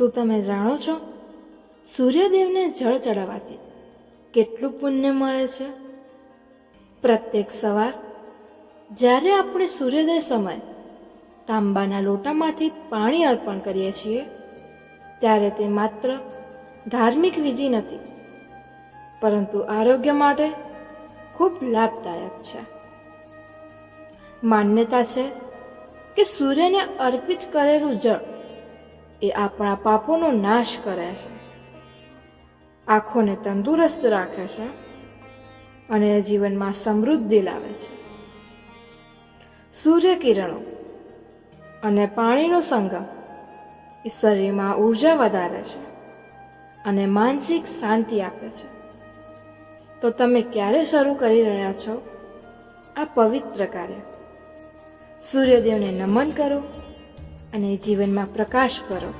શું તમે જાણો છો? સૂર્યદેવને જળ ચડાવવાથી કેટલું પુણ્ય મળે છે? પ્રત્યેક સવાર, જ્યારે આપણે સૂર્યોદય સમય તાંબાના લોટામાંથી પાણી અર્પણ કરીએ છીએ, ત્યારે તે માત્ર ધાર્મિક વિધિ નથી, પરંતુ આરોગ્ય માટે ખૂબ લાભદાયક છે. માન્યતા છે કે સૂર્યને અર્પિત કરેલું જળ એ આપણા પાપોનો નાશ કરે છે. આંખોને તંદુરસ્ત રાખે છે અને જીવનમાં સમૃદ્ધિ લાવે છે. સૂર્યકિરણો અને પાણીનો સંગમ એ શરીરમાં ઊર્જા વધારે છે અને માનસિક શાંતિ આપે છે. તો તમે ક્યારે શરૂ કરી રહ્યા છો? આ પવિત્ર કાર્ય. સૂર્યદેવને નમન કરો. અને જીવનમાં પ્રકાશ ભરો